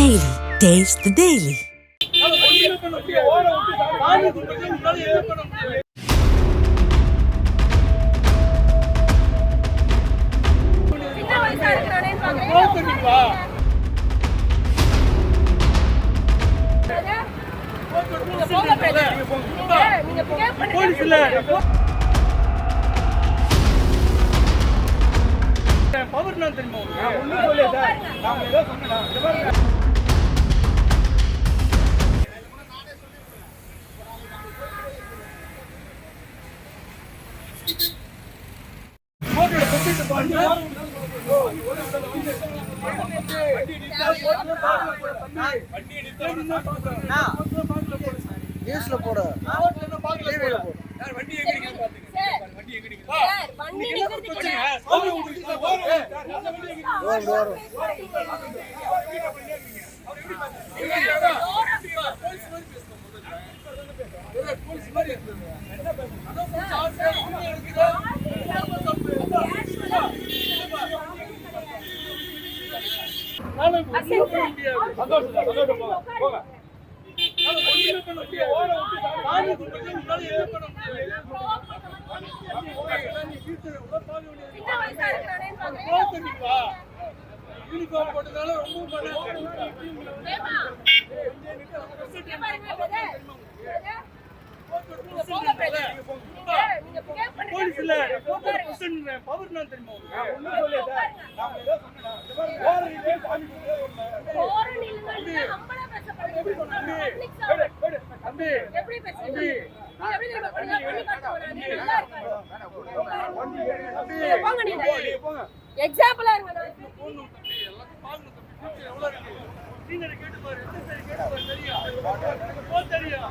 Daily taste daily Daily. Power நான் தெரியுமா உங்களுக்கு? ஒண்ணும் நான் ஏதோ சொன்னேனா? நியூஸ்ல போடு ரோட்ல என்ன பார்க்கல போடு. யார் வண்டி எங்க பாத்துங்க. சார், வண்டி எங்கடிங்க. சார், வண்டி நீங்க behave பண்ணுங்க. போலீஸ்ல பவர் நான் தெரியுமா எவ்வளோ இருக்கு. கேட்டு பாரு கேட்டு பாரு தெரியும் தெரியும்